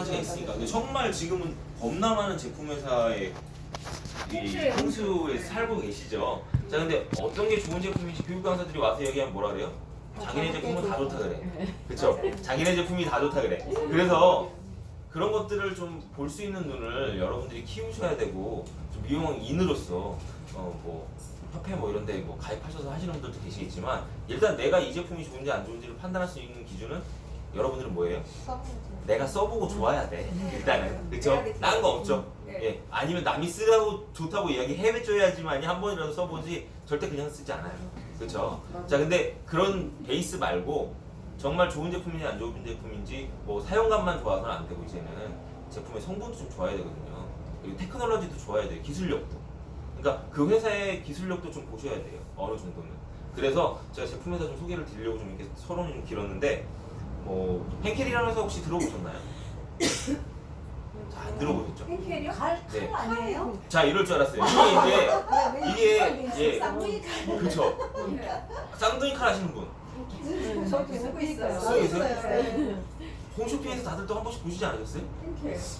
가지가 있으니까. 근데 정말 지금은 겁나 많은 제품 회사의 이 홍수에 살고 계시죠. 자, 근데 어떤 게 좋은 제품인지 교육 강사들이 와서 얘기하면 뭐라 그래요? 자기네 제품은 다 좋다 그래. 그쵸? 자기네 제품이 다 좋다 그래. 그래서 그런 것들을 좀 볼 수 있는 눈을 여러분들이 키우셔야 되고 좀 미용인으로서 어 뭐 협회 뭐 이런데 뭐 가입하셔서 하시는 분들도 계시겠지만 일단 내가 이 제품이 좋은지 안 좋은지를 판단할 수 있는 기준은 여러분들은 뭐예요? 내가 써보고 좋아야 돼 일단은. 그쵸? 딴거 없죠? 네. 예. 아니면 남이 쓰라고 좋다고 이야기 해줘야지만이 한 번이라도 써보지 절대 그냥 쓰지 않아요. 그쵸? 자 근데 그런 베이스 말고 정말 좋은 제품인지 안 좋은 제품인지 뭐 사용감만 좋아서는 안 되고 이제는 제품의 성분도 좀 좋아야 되거든요. 그리고 테크놀로지도 좋아야 돼요 기술력도. 그러니까 그 회사의 기술력도 좀 보셔야 돼요 어느 정도는. 그래서 제가 제품 회사 좀 소개를 드리려고 좀 이렇게 서론이 좀 길었는데 뭐 henkel이라는 회사 혹시 들어보셨나요? 자, 안 들어보셨죠? 팬캐리어? 갈, 네. 칼 아니에요? 자 이럴 줄 알았어요 이게 이제 이게 예 쌍둥이 칼. 그쵸 쌍둥이 칼 하시는 분 저도 쓰고 있어요. 쓰고 있어요? 네. 홈쇼핑에서 다들 또 한 번씩 보시지 않으셨어요?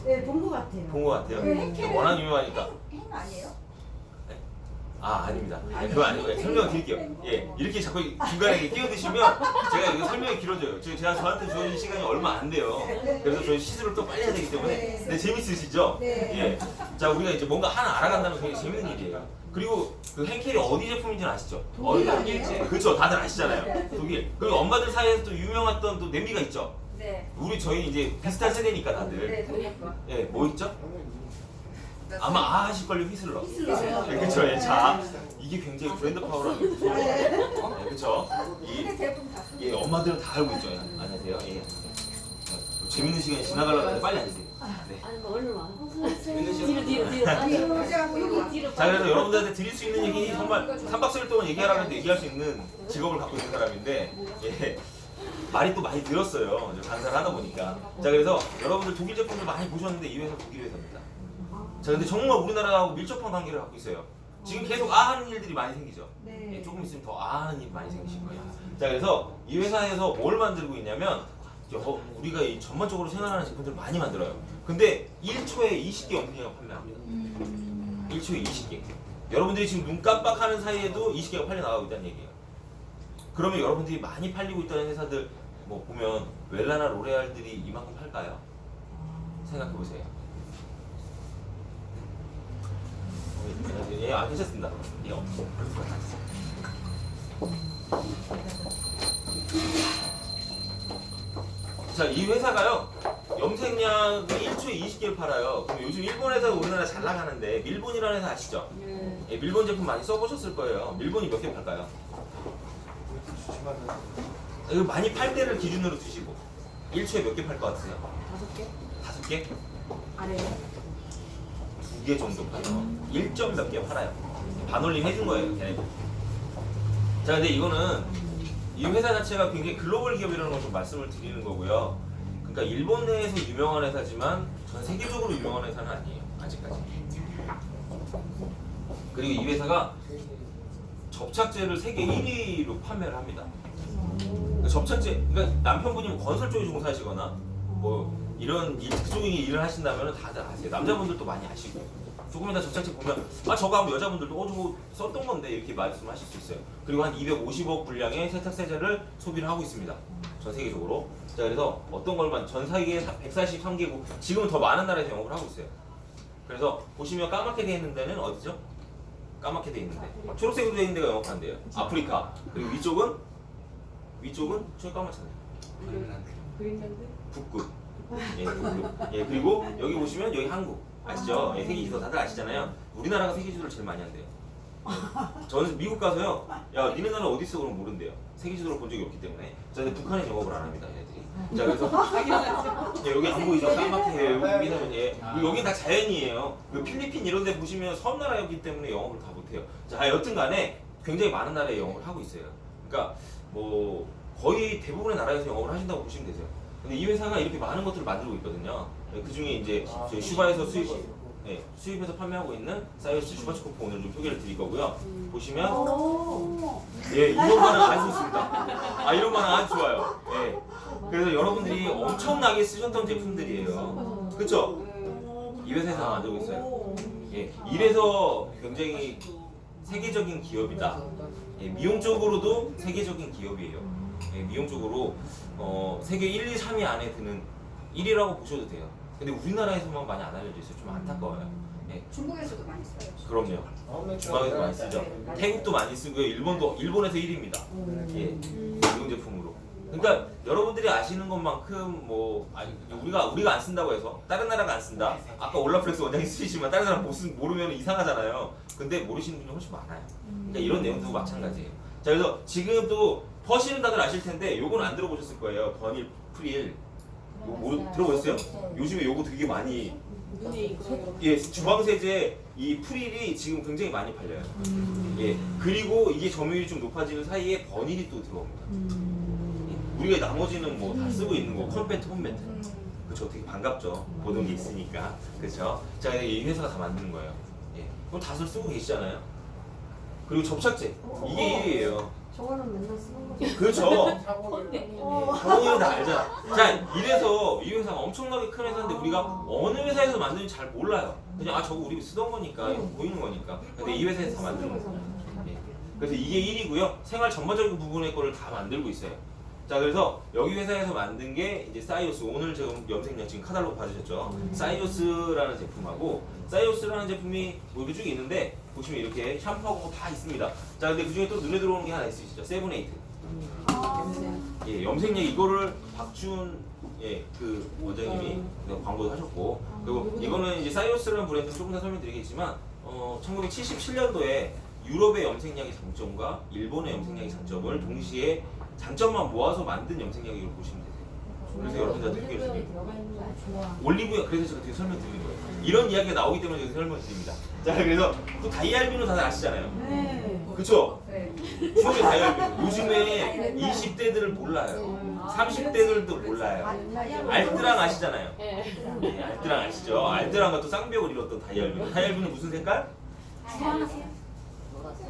네, 본 것 같아요. 본 것 같아요 그 henkel은 워낙 유명하니까 행 아니에요? 아 아닙니다. 네, 그거 아니고 요 설명 드릴게요. 예 이렇게 자꾸 중간에 끼어드시면 제가 이거 설명이 길어져요. 저- 제가 저한테 주어진 시간이 얼마 안 돼요. 그래서 저희 시술을 또 빨리 해야 되기 때문에 네 재밌으시죠? 네. 예. 자 우리가 이제 뭔가 하나 알아간다면 굉장히 재밌는 일이에요. 그리고 그 henkel이 어디 제품인지는 아시죠? 독일 어디- 아니에요? 그렇죠. 다들 아시잖아요. 독일. 그리고 엄마들 사이에서 또 유명했던 또 냄비가 있죠. 네. 우리 저희 이제 비슷한 세대니까 다들. 네, 독일 거. 예, 뭐 있죠? 아마 아 하실걸요 휘슬러. 휘슬러요. 네, 그쵸. 예, 자 이게 굉장히 브랜드 파워라는 거죠. 네, 그쵸. 이 근데 제품 다 쓰고 예, 엄마들은 다 알고 있죠. 예, 안녕하세요. 예. 어, 재밌는 시간이 지나가려고 하는데 빨리 앉으세요. 네. 아니 뭐 얼른 와. 재밌는 시간. 뒤로 뒤로 뒤로. 아니, 여기 뒤로. 자 그래서 여러분들한테 드릴 수 있는 얘기 정말 3박 4일 동안 얘기하라고 했는데 얘기할 수 있는 직업을 갖고 있는 사람인데 예. 말이 또 많이 늘었어요. 이제 강사를 하다 보니까. 자 그래서 여러분들 독일 제품들 많이 보셨는데 이 회사 독일 회사입니다. 자 근데 정말 우리나라하고 밀접한 관계를 갖고 있어요. 지금 계속 아 하는 일들이 많이 생기죠. 예, 네. 조금 있으면 더 아 하는 일 많이 생기실 거예요. 자 그래서 이 회사에서 뭘 만들고 있냐면 여, 우리가 이 전반적으로 생활하는 제품들을 많이 만들어요. 근데 1초에 20개 엄니가 판매합니다. 1초에 20개. 여러분들이 지금 눈 깜빡하는 사이에도 20개가 팔려 나가고 있다는 얘기예요. 그러면 여러분들이 많이 팔리고 있다는 회사들 뭐 보면 웰라나 로레알들이 이만큼 팔까요? 생각해 보세요. 예, 아 괜찮습니다. 예, 없어. 자, 이 회사가요. 염색약을 1초에 20개를 팔아요. 그럼 요즘 일본 회사가 우리나라 잘 나가는데 밀본이라는 회사 아시죠? 네. 예, 밀본 제품 많이 써보셨을 거예요. 밀본이 몇 개 팔까요? 이거 많이 팔 때를 기준으로 두시고 1초에 몇 개 팔 것 같으세요? 다섯 개? 다섯 개? 아래요? 두개 정도 팔아요. 1점 몇 개 팔아요. 반올림 해준 거예요, 걔네들. 자, 근데 이거는 이 회사 자체가 굉장히 글로벌 기업이라는 걸 좀 말씀을 드리는 거고요. 그러니까 일본 내에서 유명한 회사지만 전 세계적으로 유명한 회사는 아니에요, 아직까지. 그리고 이 회사가 접착제를 세계 1위로 판매를 합니다. 그러니까 접착제, 그러니까 남편분이 뭐 건설 쪽에 종사하시거나 뭐 이런 일, 그쪽에 일을 하신다면 다들 아세요. 남자분들도 많이 아시고 조금이나 접착제 보면 아 저거 하면 여자분들도 어 저거 썼던 건데 이렇게 말씀하실 수 있어요. 그리고 한 250억 분량의 세탁 세제를 소비를 하고 있습니다. 전 세계적으로. 자 그래서 어떤 걸만 전 세계 143개국 지금은 더 많은 나라에서 영업을 하고 있어요. 그래서 보시면 까맣게 되어 있는 데는 어디죠? 까맣게 되어 있는데 초록색으로 되어 있는 데가 영업한대요. 아프리카. 그리고 위쪽은 위쪽은 저 까맣잖아요. 그린란드? 북극. 예, 북극. 예, 그리고 여기 보시면 여기 한국. 아시죠? 예, 세계 지도 다들 아시잖아요. 우리나라가 세계 지도를 제일 많이 한대요. 예. 저는 미국 가서요. 야, 니네 나라 어디 있어? 그러면 모른대요. 세계 지도를 본 적이 없기 때문에. 저 근데 북한에 영업을 안 합니다, 얘들이. 자, 그래서 예, 여기 안 보이죠? 까맣게 해요. 여기는 예. 그리고 여기 다 자연이에요. 그 필리핀 이런 데 보시면 섬 나라였기 때문에 영업을 다 못해요. 자, 여튼 간에 굉장히 많은 나라에 영업을 하고 있어요. 그러니까 뭐 거의 대부분의 나라에서 영업을 하신다고 보시면 되세요. 근데 이 회사가 이렇게 많은 것들을 만들고 있거든요. 그 중에 이제 저희 슈바에서 수입 예, 수입해서 판매하고 있는 사이오스 슈바츠코프 오늘 좀 소개를 드릴 거고요. 보시면 오. 예, 이것만은 아주 좋습니다. 아, 이런만은 아주 좋아요. 예. 그래서 여러분들이 엄청나게 쓰셨던 제품들이에요. 그쵸? 이 회사에서 만들고 있어요. 예, 이래서 굉장히 세계적인 기업이다. 예, 미용 쪽으로도 세계적인 기업이에요. 예, 미용 쪽으로 어, 세계 1, 2, 3위 안에 드는 1위라고 보셔도 돼요. 근데 우리나라에서만 많이 안 알려져 있어요. 좀 안타까워요. 예, 중국에서도 많이 써요. 그럼요. 중앙에서 많이 쓰죠. 태국도 많이 쓰고요. 일본도 일본에서 1위입니다. 예, 미용 제품으로. 그러니까 여러분들이 아시는 것만큼 뭐 아니, 우리가 우리가 안 쓴다고 해서 다른 나라가 안 쓴다. 아까 올라플렉스 원장이 쓰시지만 다른 사람 못 쓰, 모르면 이상하잖아요. 근데 모르시는 분이 훨씬 많아요. 그러니까 이런 내용도 마찬가지예요. 자 그래서 지금 또 퍼시는 다들 아실 텐데 요거는 안 들어보셨을 거예요. 버닐 프릴. 요, 모르, 들어보셨어요? 요즘에 요거 되게 많이 눈에 이거. 예 주방 세제 이 프릴이 지금 굉장히 많이 팔려요. 예 그리고 이게 점유율이 좀 높아지는 사이에 버닐이 또 들어옵니다. 예, 우리가 나머지는 뭐 다 쓰고 있는 거 컴팩트 홈매트. 음. 그렇죠 되게 반갑죠? 보던 게 있으니까. 그렇죠 자 이 회사가 다 만드는 거예요. 예 그럼 다들 쓰고 계시잖아요. 그리고 접착제. 이게 1위에요 저거는 맨날 쓰는 거죠. 그렇죠 어. 경험이 다 알잖아 자 이래서 이 회사가 엄청나게 큰 회사인데 우리가 어느 회사에서 만드는지 잘 몰라요 그냥 아 저거 우리 쓰던 거니까 이거 보이는 거니까 근데 이 회사에서 다 만드는 거예요 예. 그래서 이게 1위고요. 생활 전반적인 부분의 거를 다 만들고 있어요. 자, 그래서 여기 회사에서 만든 게 이제 사이오스. 오늘 지금 염색약 지금 카탈로그 받으셨죠? 사이오스라는 제품하고 사이오스라는 제품이 뭐 이렇게 쭉 있는데 보시면 이렇게 샴푸하고 다 있습니다. 자, 근데 그 중에 또 눈에 들어오는 게 하나 있으시죠? 세븐에이트. 예, 염색약 이거를 박준 예, 그 원장님이 그 광고도 하셨고 그리고 이거는 이제 사이오스라는 브랜드 조금 더 설명드리겠지만 어, 1977년도에 유럽의 염색약의 장점과 일본의 염색약의 장점을 동시에 장점만 모아서 만든 염색약이라고 보시면 되세요. 그래서 여러분들한테 소개를. 올리브영 그래서 제가 되게 설명드리는 거예요. 이런 이야기가 나오기 때문에 제가 설명드립니다. 자 그래서 그 다이알비노 다들 아시잖아요. 네. 그쵸? 네. 추억의 다이알비노. 요즘에 20대들을 몰라요. 30대들도 몰라요. 알뜨랑 아시잖아요. 네. 네, 알뜨랑 아시죠? 알뜨랑과 또 쌍벽을 이뤘던 다이알비노. 다이알비노 무슨 색깔? 노란색.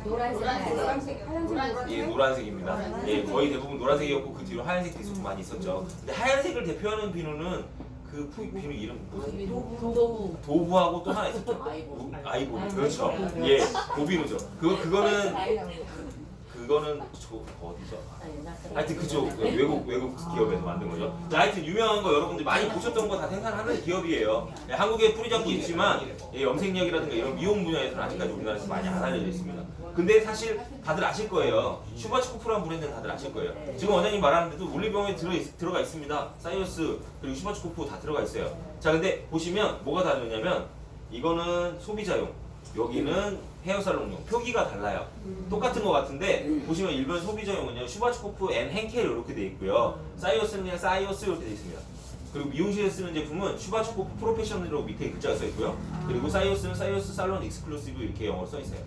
노란색. 하얀색. 예, 노란색입니다. 예, 거의 대부분 노란색이었고 그 뒤로 하얀색도 있었고 많이 있었죠. 근데 하얀색을 대표하는 비누는 그 푸- 비누 이름 뭐지? 도구. 도부하고 또 하나 있었죠. 아이보. 아이보. 그렇죠. 예, 도비누죠. 그거 그거는 그거는 저 어디죠? 하여튼 그쪽 그 외국 외국 기업에서 만든 거죠. 자, 하여튼 유명한 거 여러분들 많이 보셨던 거 다 생산하는 기업이에요. 예, 한국에 프리장도 있지만 예, 염색약이라든가 이런 미용 분야에서는 아직까지 우리나라에서 많이 안 알려져 있습니다. 근데 사실 다들 아실 거예요. 슈바츠코프라는 브랜드는 다들 아실 거예요. 지금 원장님 말하는데도 올리병에 들어 있, 들어가 있습니다. 사이오스 그리고 슈바츠코프 다 들어가 있어요. 자, 근데 보시면 뭐가 다르냐면 이거는 소비자용, 여기는 헤어살롱용, 표기가 달라요. 똑같은 것 같은데 보시면 일본 소비자용은요 슈바츠코프 앤 henkel 이렇게 돼 있고요. 사이오스는 그냥 사이오스 이렇게 돼 있습니다. 그리고 미용실에 쓰는 제품은 슈바츠코프 프로페셔널이라고 밑에 글자가 써 있고요. 그리고 사이오스는 사이오스 살론 익스클루시브 이렇게 영어로 써 있어요.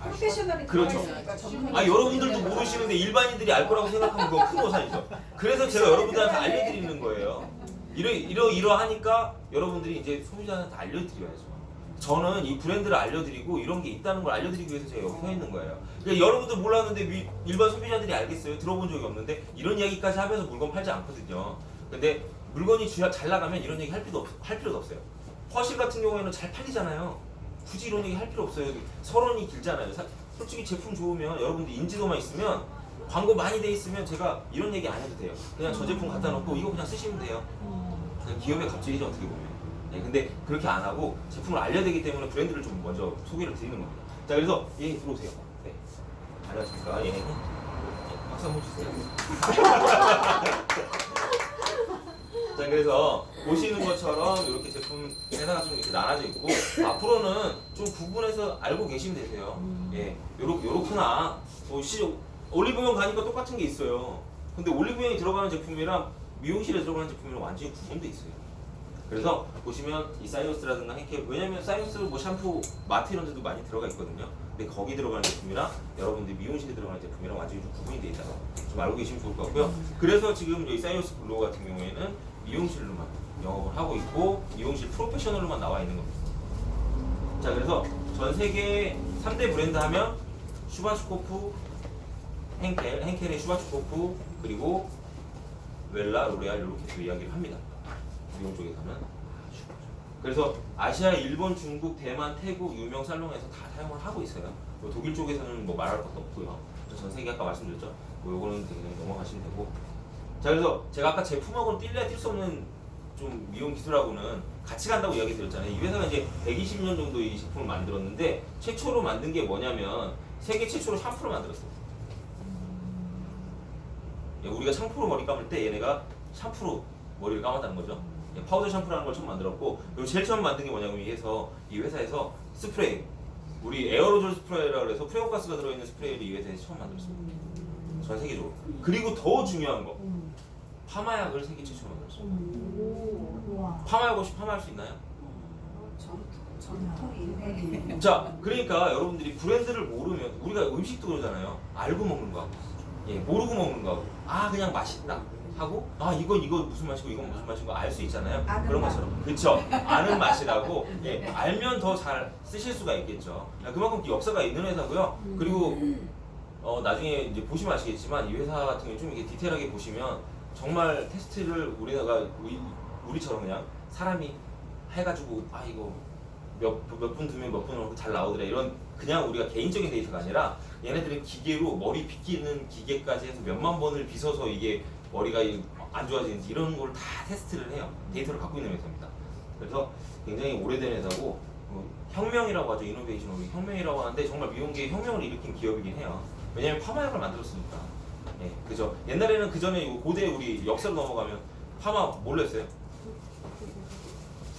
프로페셔널이 그렇죠. 들어가 있으니까 전문. 아 여러분들도 모르시는데 일반인들이 알 거라고 생각하면 그건 큰 오산이죠. 그래서 제가 여러분들한테 알려드리는 거예요. 이러 이러 이러 하니까 여러분들이 이제 소비자한테 알려드려야죠 저는 이 브랜드를 알려드리고 이런 게 있다는 걸 알려드리기 위해서 제가 여기 서 있는 거예요. 그러니까 여러분들 몰랐는데 미- 일반 소비자들이 알겠어요? 들어본 적이 없는데 이런 이야기까지 하면서 물건 팔지 않거든요. 근데 물건이 주- 잘 나가면 이런 얘기 할 필요도 없, 할 필요도 없어요. 허실 같은 경우에는 잘 팔리잖아요. 굳이 이런 얘기 할 필요 없어요. 서론이 길잖아요. 사- 솔직히 제품 좋으면 여러분들 인지도만 있으면 광고 많이 돼 있으면 제가 이런 얘기 안 해도 돼요. 그냥 저 제품 갖다 놓고 이거 그냥 쓰시면 돼요. 그냥 기업의 갑질이죠 어떻게 보면. 네, 근데 그렇게 안 하고 제품을 알려야 되기 때문에 브랜드를 좀 먼저 소개를 드리는 겁니다. 자, 그래서 예 들어오세요. 네, 안녕하십니까. 예, 예, 박수 한번 주세요. 자, 그래서 보시는 것처럼 이렇게 제품 회사가 좀 이렇게 나눠져 있고 앞으로는 좀 구분해서 알고 계시면 되세요. 예, 요렇 요렇구나. 뭐 시, 올리브영 가니까 똑같은 게 있어요. 근데 올리브영이 들어가는 제품이랑 미용실에 들어가는 제품이랑 완전히 구분돼 있어요. 그래서 보시면 이 사이오스라든가 henkel 왜냐면 사이오스 뭐 샴푸 마트 이런 데도 많이 들어가 있거든요. 근데 거기 들어가는 제품이랑 여러분들 미용실에 들어가는 제품이랑 완전히 좀 구분이 돼 있다서 좀 알고 계시면 좋을 것 같고요. 그래서 지금 여기 사이오스 블로 같은 경우에는 미용실로만 영업을 하고 있고 미용실 프로페셔널로만 나와 있는 겁니다. 자 그래서 전 세계 3대 브랜드 하면 슈바츠코프, henkel, henkel의 슈바츠코프 그리고 웰라, 로레알 이렇게 또 이야기를 합니다. 미용 쪽에 가면 그래서 아시아, 일본, 중국, 대만, 태국 유명 살롱에서 다 사용을 하고 있어요. 뭐 독일 쪽에서는 뭐 말할 것도 없고요. 전 세계 아까 말씀드렸죠. 뭐 요거는 그냥 넘어가시면 되고. 자 그래서 제가 아까 제품하고는 뛸래야 뛸 수 없는 좀 미용 기술하고는 같이 간다고 이야기 드렸잖아요. 이 회사가 이제 120년 정도 이 제품을 만들었는데 최초로 만든 게 뭐냐면 세계 최초로 샴푸를 만들었어요. 예, 우리가 샴푸로 머리 감을 때 얘네가 샴푸로 머리를 감았다는 거죠. 예, 파우더 샴푸라는 걸 처음 만들었고 그리고 제일 처음 만든 게 뭐냐면 이 회사 이 회사에서 스프레이 우리 에어로졸 스프레이라고 해서 프레온가스가 들어있는 스프레이를 이 회사에서 처음 만들었습니다. 전 세계적으로. 그리고 더 중요한 거 음. 파마약을 세계 최초로. 와. 파마약 없이 파마할 수 있나요? 자, 그러니까 여러분들이 브랜드를 모르면 우리가 음식도 그러잖아요. 알고 먹는 거하고, 예, 모르고 먹는 거하고, 아 그냥 맛있다 하고, 아 이건 이건 무슨 맛이고 이건 무슨 맛이고 알 수 있잖아요. 아는 그런 맛. 것처럼, 그렇죠. 아는 맛이라고, 예, 알면 더 잘 쓰실 수가 있겠죠. 야, 그만큼 역사가 있는 회사고요. 그리고 어, 나중에 이제 보시면 아시겠지만 이 회사 같은 경우 좀 이렇게 디테일하게 보시면 정말 테스트를 우리나라 우리, 우리처럼 그냥 사람이 해가지고 아 이거 몇몇분 두면 몇 분으로 잘 나오더라 이런 그냥 우리가 개인적인 데이터가 아니라 얘네들은 기계로 머리 빗기는 기계까지 해서 몇만 번을 빗어서 이게 머리가 이- 안 좋아지는지 이런 걸 다 테스트를 해요. 데이터를 갖고 있는 회사입니다. 그래서 굉장히 오래된 회사고 어, 혁명이라고 하죠. 이노베이션 우리 혁명이라고 하는데 정말 미용계에 혁명을 일으킨 기업이긴 해요. 왜냐면 파마약을 만들었으니까. 예 그죠? 옛날에는 그 전에 고대 우리 역사로 넘어가면 파마 했어요?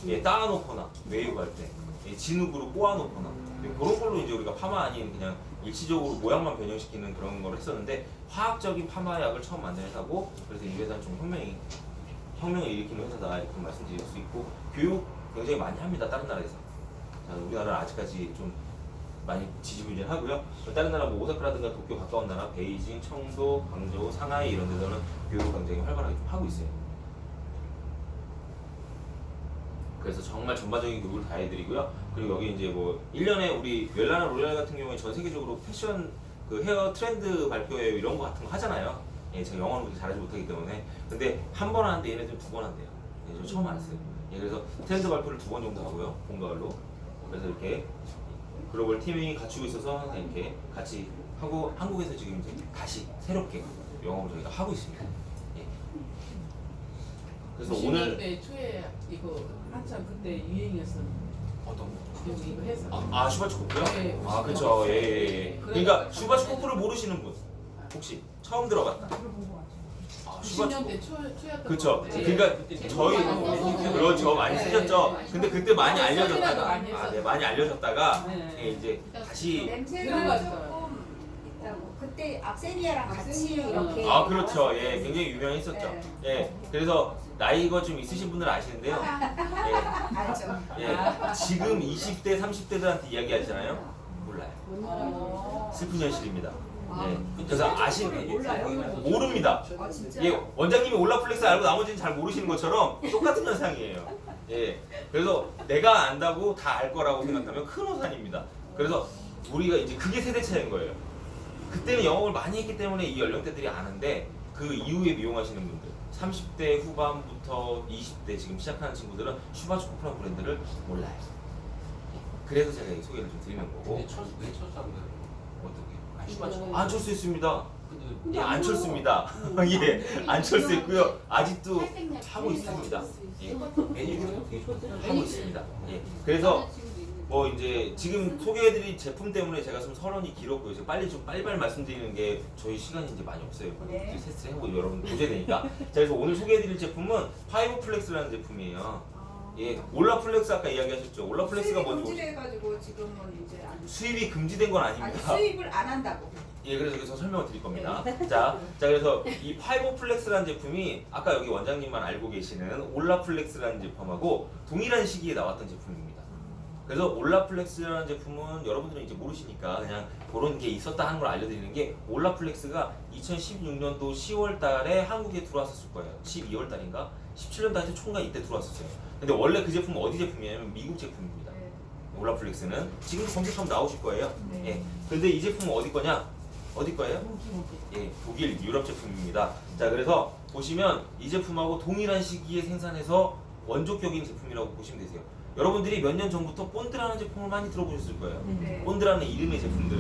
예, 따놓거나 웨이브 할 때. 예, 진흙으로 꼬아놓거나. 예, 그런 걸로 이제 우리가 파마 아닌 그냥 일시적으로 모양만 변형시키는 그런 걸 했었는데 화학적인 파마약을 처음 만든 회사고 그래서 이 회사는 좀 혁명이 혁명을 일으키는 회사다 이렇게 말씀드릴 수 있고 교육 굉장히 많이 합니다 다른 나라에서. 자, 우리나라는 아직까지 좀 많이 지지부진하고요. 다른 나라 뭐 오사카라든가 도쿄 가까운 나라 베이징, 청도, 광저우, 상하이 이런 데서는 교육을 굉장히 활발하게 좀 하고 있어요 그래서 정말 전반적인 교육을 다 해드리고요. 그리고 여기 이제 뭐 1년에 우리 웰라나 로레알 같은 경우에 전 세계적으로 패션 그 헤어 트렌드 발표회 이런 거 같은 거 하잖아요. 예, 제가 영어는 그렇게 잘하지 못하기 때문에. 근데 한 번 하는데 얘네들 두 번 한대요. 예, 저 처음 알았어요. 예, 그래서 트렌드 발표를 두 번 정도 하고요. 봄, 가을로. 그래서 이렇게 글로벌 팀이 갖추고 있어서 항상 이렇게 같이 하고 한국에서 지금 이제 다시 새롭게 영업을 저희가 하고 있습니다. 예. 그래서 오늘 90년대 초에 이거 한참 그때 유행이었어. 어떤 거? 여기 이거 해서. 아, 아 슈바츠코프요? 네, 아 그쵸 예, 예, 예. 그러니까 슈바츠코프를 모르시는 분 혹시 처음 들어봤다 들어본 것 같아요. 아 90년대 초 초였던 그쵸 것 같아. 그러니까 저희 그렇죠 많이 네. 쓰셨죠 근데 그때 많이 네, 알려졌다가 많이 아, 네. 많이 알려졌다가 네. 예, 이제 다시 냄새가 들어갔어요. 그때 악세니아랑 같이 악세니아. 이렇게. 아 그렇죠. 예 굉장히 유명했었죠 네. 예 그래서 나이가 좀 있으신 분들은 아시는데요 알죠. 예, 예 지금 20대 30대들한테 이야기하잖아요 몰라요 어. 슬픈 현실입니다 아, 예 그래서 아시는 몰라요? 모릅니다 아 진짜. 예, 원장님이 올라플렉스 알고 나머지는 잘 모르시는 것처럼 똑같은 현상이에요. 예, 그래서 내가 안다고 다 알 거라고 생각하면 큰 오산입니다. 그래서 우리가 이제 그게 세대 차이인 거예요. 그때는 영업을 많이 했기 때문에 이 연령대들이 아는데 그 이후에 미용하시는 분들 30대 후반부터 20대 지금 시작하는 친구들은 슈바츠코프라는 브랜드를 몰라요. 그래서 제가 이 소개를 좀 드리는 거고 근데 첫, 왜 첫사람 거예요? 어떻게? 아, 슈바츠. 안 철수했습니다. 근데 예, 안 철수입니다. 예, 안 철수했고요. 아직도 하고 있습니다. 예, 되게 좋아요. 하고 있습니다. 예, 그래서 뭐 이제 지금 소개해드릴 제품 때문에 제가 좀 서론이 길었고요. 제가 빨리 좀 빨리빨리 말씀드리는 게 저희 시간이 이제 많이 없어요. 네. 이제 테스트를 해보고 여러분 보셔야 되니까. 자, 그래서 오늘 소개해드릴 제품은 파이브 플렉스라는 제품이에요. 예, 올라플렉스 아까 이야기하셨죠. 올라플렉스가 수입이 뭔지 모르- 금지돼가지고 지금은 이제 안. 수입이 금지된 건 아니 아닙니다. 수입을 안 한다고. 예, 그래서 여기서 설명을 드릴 겁니다. 자, 자 그래서 이 파이버플렉스라는 제품이 아까 여기 원장님만 알고 계시는 올라플렉스라는 제품하고 동일한 시기에 나왔던 제품입니다. 그래서 올라플렉스라는 제품은 여러분들은 이제 모르시니까 그냥 그런 게 있었다 하는 걸 알려드리는 게 올라플렉스가 2016년도 10월 달에 한국에 들어왔었을 거예요. 12월 달인가? 17년도 하여튼 총괄 이때 들어왔었어요. 근데 원래 그 제품은 어디 제품이냐면 미국 제품입니다. 네. 올라플렉스는 지금 검색하면 나오실 거예요. 네. 예. 근데 이 제품은 어디 거냐? 어디 거예요? 예, 독일 유럽 제품입니다. 자, 그래서 보시면 이 제품하고 동일한 시기에 생산해서 원조격인 제품이라고 보시면 되세요. 여러분들이 몇 년 전부터 본드라는 제품을 많이 들어보셨을 거예요. 네. 본드라는 이름의 제품들.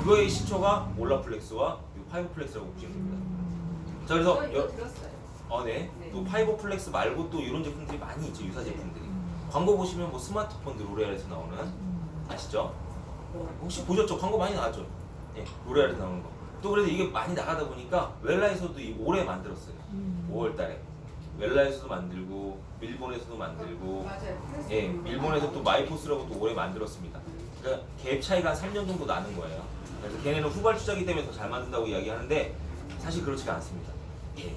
그거의 시초가 올라플렉스와 이 파이브플렉스라고 보시면 됩니다. 자, 그래서 여, 들었어요. 어, 네. 네. 또 파이버플렉스 말고 또 이런 제품들이 많이 있죠. 유사 제품들이. 광고 보시면 뭐 스마트폰들 로레알에서 나오는 아시죠? 혹시 보셨죠? 광고 많이 나왔죠? 예, 로레알에서 나오는 거. 또 그래서 이게 많이 나가다 보니까 웰라에서도 이 올해 만들었어요. 5월 달에 웰라에서도 만들고 일본에서도 만들고 맞아요. 예, 일본에서 또 마이포스라고 또 올해 만들었습니다. 그러니까 갭 차이가 한 3년 정도 나는 거예요. 그래서 걔네는 후발주자기 때문에 더 잘 만든다고 이야기하는데 사실 그렇지가 않습니다. 예.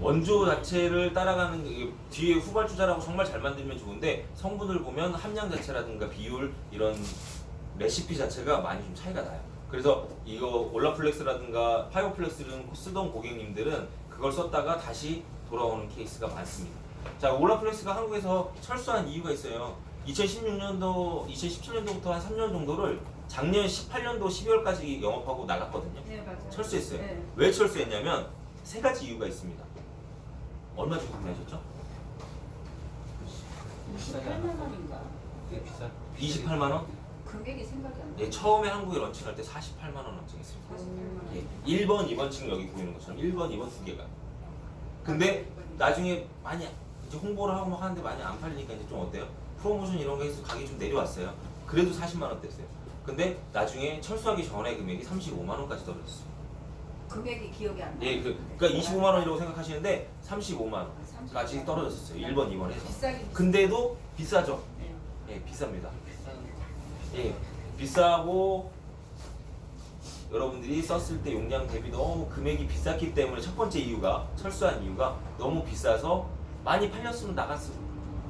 원조 자체를 따라가는 게 뒤에 후발주자라고 정말 잘 만들면 좋은데 성분을 보면 함량 자체라든가 비율 이런 레시피 자체가 많이 좀 차이가 나요. 그래서 이거 올라플렉스라든가 파이오플렉스를 쓰던 고객님들은 그걸 썼다가 다시 돌아오는 케이스가 많습니다. 자, 올라플렉스가 한국에서 철수한 이유가 있어요. 2016년도, 2017년도부터 한 3년 정도를 작년 18년도 12월까지 영업하고 나갔거든요. 네, 맞아요. 철수했어요. 네. 왜 철수했냐면 세 가지 이유가 있습니다. 얼마 주고 구매하셨죠? 28만 원인가? 되게 비싸. 28만 원? 금액이 생각이 안 나. 예, 처음에 한국에 런칭할 때 48만 원 런칭했습니다. 48만 예, 1번, 2번 지금 여기 보이는 것처럼 1번, 2번 두 개가. 근데 나중에 많이 이제 홍보를 하고 막 하는데 많이 안 팔리니까 이제 좀 어때요? 프로모션 이런 거 해서 가격이 좀 내려왔어요. 그래도 40만 원대였어요. 근데 나중에 철수하기 전에 금액이 35만 원까지 떨어졌어요. 금액이 기억이 안 나. 예, 그, 그러니까 25만 원이라고 생각하시는데 35만 원까지 떨어졌었어요. 1번, 2번 해서. 비싸긴 근데도 비싸죠. 네. 예, 비쌉니다. 비싼. 예, 비싸고 여러분들이 썼을 때 용량 대비 너무 금액이 비쌌기 때문에 첫 번째 이유가 철수한 이유가 너무 비싸서 많이 팔렸으면 나갔을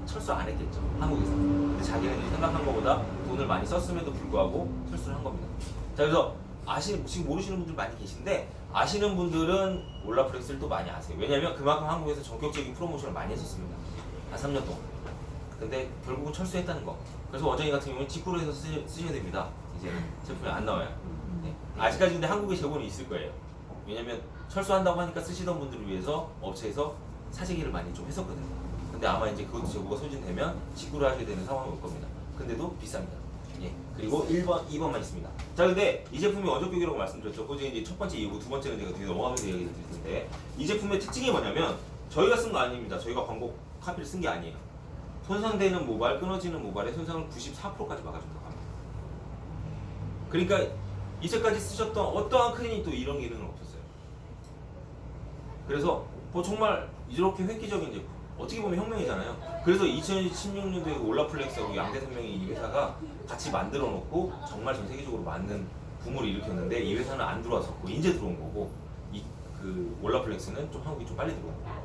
철수 안 했겠죠 한국에서 근데 자기네들이 생각한 것보다 돈을 많이 썼음에도 불구하고 철수를 한 겁니다 자 그래서 아시 지금 모르시는 분들 많이 계신데 아시는 분들은 올라프렉스를 또 많이 아세요 왜냐면 그만큼 한국에서 전격적인 프로모션을 많이 했었습니다 한 3년 동안 근데 결국은 철수했다는 거. 그래서 원장님 같은 경우는 직구로 해서 쓰, 쓰셔야 됩니다. 이제는 제품이 안 나와요. 네. 아직까지 근데 한국에 재고는 있을 거예요. 왜냐면 철수한다고 하니까 쓰시던 분들을 위해서 업체에서 사재기를 많이 좀 했었거든요. 근데 아마 이제 그것도 재고가 소진되면 직구를 하셔야 되는 상황이 올 겁니다. 근데도 비쌉니다. 예. 그리고 1번, 2번만 있습니다. 자, 근데 이 제품이 원적격이라고 말씀드렸죠. 그게 이제 첫 번째 이유고 두 번째는 제가 뒤에 넘어가면서 얘기 드릴 텐데 이 제품의 특징이 뭐냐면 저희가 쓴 거 아닙니다. 저희가 광고 카피를 쓴 게 아니에요. 손상되는 모발, 끊어지는 모발의 손상을 94%까지 막아준다고 합니다. 그러니까 이제까지 쓰셨던 어떠한 클리닉도 이런 기능은 없었어요. 그래서 뭐 정말 이렇게 획기적인 제품, 어떻게 보면 혁명이잖아요. 그래서 2016년도에 올라플렉스하고 양대산명이 이 회사가 같이 만들어 놓고 정말 전 세계적으로 맞는 붐을 일으켰는데 이 회사는 안 들어왔었고 이제 들어온 거고 이 그 올라플렉스는 좀 한국이 좀 빨리 들어온 거예요.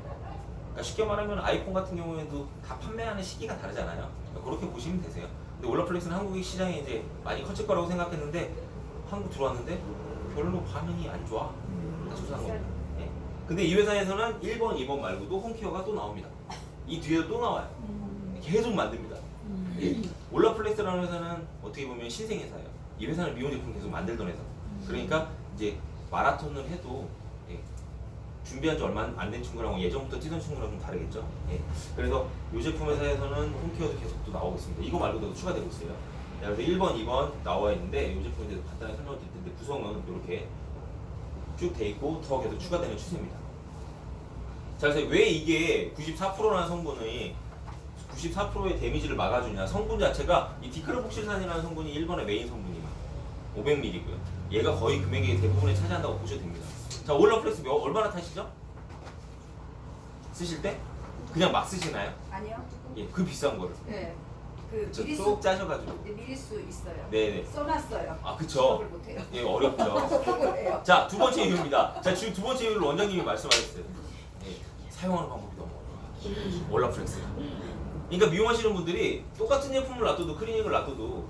그러니까 쉽게 말하면 아이폰 같은 경우에도 다 판매하는 시기가 다르잖아요. 그러니까 그렇게 보시면 되세요. 근데 올라플렉스는 한국의 시장에 이제 많이 커질 거라고 생각했는데 한국 들어왔는데 별로 반응이 안 좋아. 다 조사한 겁니다. 예. 근데 이 회사에서는 1번, 2번 말고도 홈케어가 또 나옵니다. 이 뒤에 또 나와요. 계속 만듭니다. 예. 올라플렉스라는 회사는 어떻게 보면 신생 회사예요. 이 회사는 미용 제품 계속 만들던 회사. 그러니까 이제 마라톤을 해도 예. 준비한 지 얼마 안 된 친구랑 예전부터 뛰던 친구랑 좀 다르겠죠. 예. 그래서 이 제품 회사에서는 홈케어도 계속 또 나오고 있습니다. 이거 말고도 추가되고 있어요. 자, 그래서 1번, 2번 나와 있는데 이 제품에 대해서 간단하게 설명을 드릴 텐데 구성은 이렇게 쭉 돼 있고 더 계속 추가되는 추세입니다. 자, 그래서 왜 이게 94%라는 성분이 94%의 데미지를 막아주냐? 성분 자체가 이 디크로복실산이라는 성분이 1번의 메인 성분이에요. 500ml고요. 얘가 거의 금액의 대부분을 차지한다고 보셔도 됩니다. 자, 올라플렉스 몇, 얼마나 타시죠? 쓰실 때? 그냥 막 쓰시나요? 아니요. 예, 그 비싼 거를. 네. 그저 미리수 쏙 짜셔가지고. 네, 미리 수 있어요. 네네. 써놨어요. 아, 그쵸. 못해요. 예, 어렵죠. 기억을 해요. 자, 두 번째 이유입니다. 자, 지금 두 번째 이유를 원장님이 말씀하셨어요. 예, 사용하는 방법이 너무 어려워요. 올라플렉스가. 그러니까 미용하시는 분들이 똑같은 제품을 놔둬도 클리닉을 놔둬도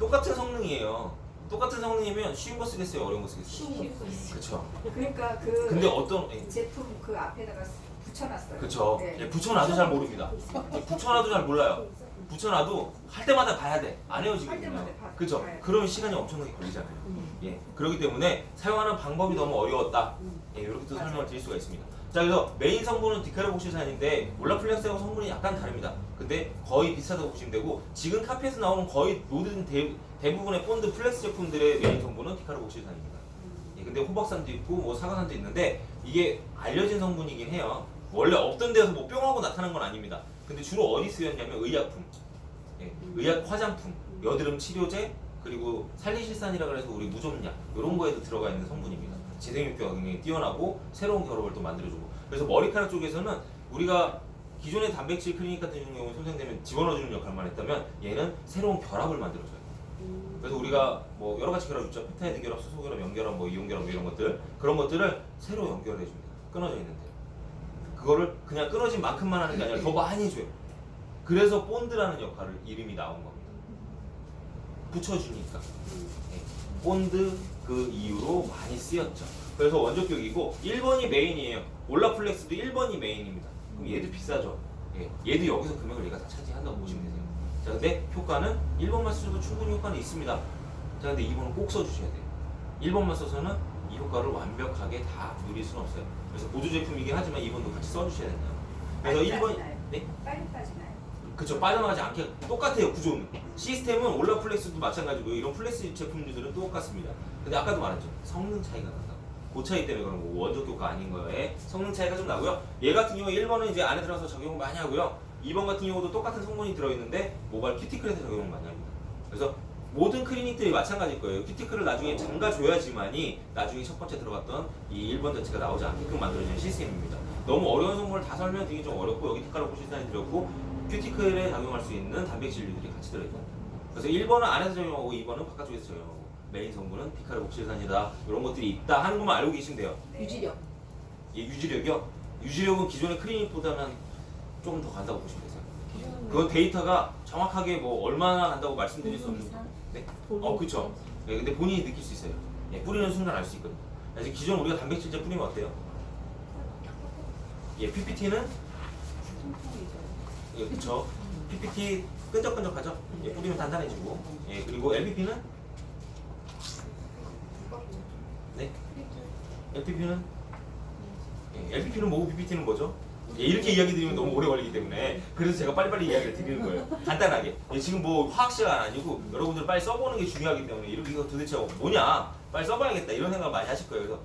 똑같은 성능이에요. 똑같은 성능이면 쉬운 거 쓰겠어요, 어려운 거 쓰겠어요? 쉬운 거 그렇죠. 그러니까 그 근데 어떤 예, 제품 그 앞에다가 붙여놨어요. 그쵸. 네. 예, 붙여놔도 잘 모릅니다. 예, 붙여놔도 잘 몰라요. 붙여놔도 할 때마다 봐야 돼. 안 할 헤어지거든요. 때마다 봐- 그죠? 돼. 그러면 시간이 엄청나게 걸리잖아요. 예. 그렇기 때문에 사용하는 방법이 너무 어려웠다. 예, 이렇게 또 설명을 드릴 수가 있습니다. 자, 그래서 메인 성분은 디카르복실산인데 올라플렉스하고 성분이 약간 다릅니다. 근데 거의 비슷하다고 보시면 되고 지금 카페에서 나오는 거의 모든 대, 대부분의 본드 플렉스 제품들의 메인 성분은 디카르복실산입니다. 예, 근데 호박산도 있고 뭐 사과산도 있는데 이게 알려진 성분이긴 해요. 원래 없던 데서 뭐 뿅하고 나타난 건 아닙니다. 근데 주로 어디 쓰였냐면 의약품, 예, 의약 화장품, 여드름 치료제 그리고 살리실산이라 그래서 우리 무좀약. 이런 거에도 들어가 있는 성분입니다. 재생육효가 굉장히 뛰어나고 새로운 결합을 또 만들어주고. 그래서 머리카락 쪽에서는 우리가 기존의 단백질 클리닉 같은 경우에 손상되면 집어넣어주는 역할만 했다면 얘는 새로운 결합을 만들어줘요. 그래서 우리가 뭐 여러 가지 결합 있죠. 펩타이드 결합, 수소 결합, 염결합, 뭐 이온 결합 뭐 이런 것들. 그런 것들을 새로 연결해 줍니다. 끊어져 있는데 그거를 그냥 끊어진 만큼만 하는 게 아니라 더 많이 해줘요. 그래서 본드라는 역할을 이름이 나온 겁니다. 붙여주니까 네. 본드 그 이유로 많이 쓰였죠. 그래서 원조격이고 1번이 메인이에요. 올라플렉스도 1번이 메인입니다. 그럼 얘도 비싸죠. 예, 얘도 여기서 금액을 얘가 다 차지한다고 보시면 되세요. 자, 근데 효과는 1번만 쓰셔도 충분히 효과는 있습니다. 자, 근데 2번은 꼭 써주셔야 돼요. 1번만 써서는 이 효과를 완벽하게 다 누릴 수는 없어요. 그래서 보조 제품이긴 하지만 2번도 같이 써주셔야 된다. 그래서 빨리 1번 빠지나요? 네? 빨리 빠지나요? 그쵸 빠져나가지 않게 똑같아요 구조는 시스템은 올라플렉스도 마찬가지고요 이런 플렉스 제품들은 똑같습니다 근데 아까도 말했죠 성능 차이가 난다 그 차이 때문에 그런 거고 원적 효과 아닌 거에 성능 차이가 좀 나고요 얘 같은 경우에 1번은 이제 안에 들어가서 적용을 많이 하고요 2번 같은 경우도 똑같은 성분이 들어있는데 모발 큐티클에서 적용을 많이 합니다 그래서 모든 클리닉들이 마찬가지일 거예요 큐티클을 나중에 잠가줘야지만이 나중에 첫 번째 들어갔던 이 1번 자체가 나오지 않게끔 만들어지는 시스템입니다 너무 어려운 성분을 다 설명드리기 좀 어렵고 여기 티카로 보시다니 드렸고 큐티클에 작용할 수 있는 단백질류들이 같이 들어있다. 그래서 1번은 안에서 적용하고 2번은 바깥쪽에서 적용하고 메인 성분은 피카르복실산이다. 이런 것들이 있다 하는 것만 알고 계시면 돼요. 네. 유지력. 이 유지력이요. 유지력은 기존의 클리닉보다는 조금 더 간다고 보시면 되세요. 그건 데이터가 정확하게 뭐 얼마나 간다고 말씀드릴 수 없는 거. 네? 어, 그쵸. 네, 근데 본인이 느낄 수 있어요. 예, 뿌리는 순간 알 수 있거든요. 그래서 기존 우리가 단백질제 뿌리면 어때요? 예, PPT는 예, 그쵸. PPT 끈적끈적하죠? 예, 뿌리면 단단해지고. 예, 그리고 LPP는? 네? LPP는? 예, LPP는 뭐고 PPT는 뭐죠? 예, 이렇게 이야기 드리면 너무 오래 걸리기 때문에 그래서 제가 빨리빨리 이야기를 드리는 거예요. 간단하게. 예, 지금 뭐 화학 시간 아니고 여러분들 빨리 써보는 게 중요하기 때문에 이렇게 이거 도대체 뭐냐? 빨리 써봐야겠다 이런 생각 많이 하실 거예요. 그래서